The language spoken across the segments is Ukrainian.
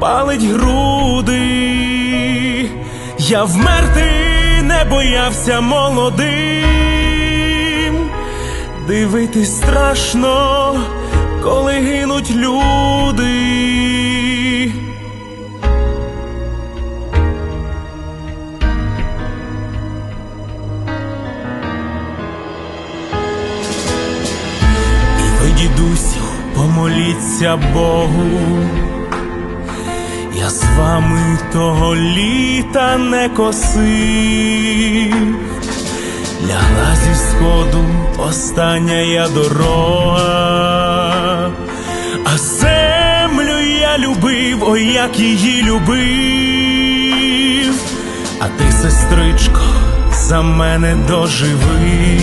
палить груди. Я вмерти не боявся молодим, дивитись страшно, коли гинуть люди. Дідусю, помоліться Богу. Вами того літа не косив, лягла зі сходу остання я дорога, а землю я любив, ой, як її любив, а ти, сестричко, за мене доживи.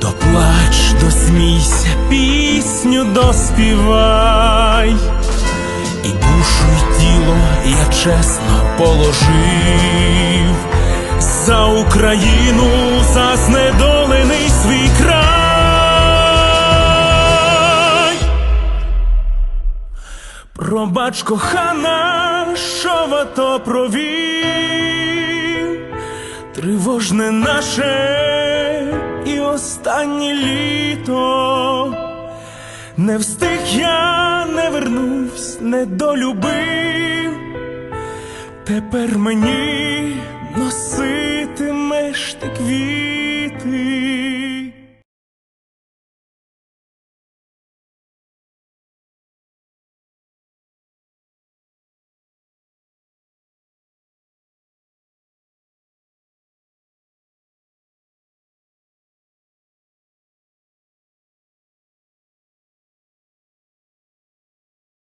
Доплач, досмійся, пісню доспівай, чесно положив за Україну, за знедолений свій край. Пробач, кохана, що в провів, тривожне наше і останнє літо. Не встиг я, не вернусь, не долюбив. Тепер мені носитимеш ти квіти.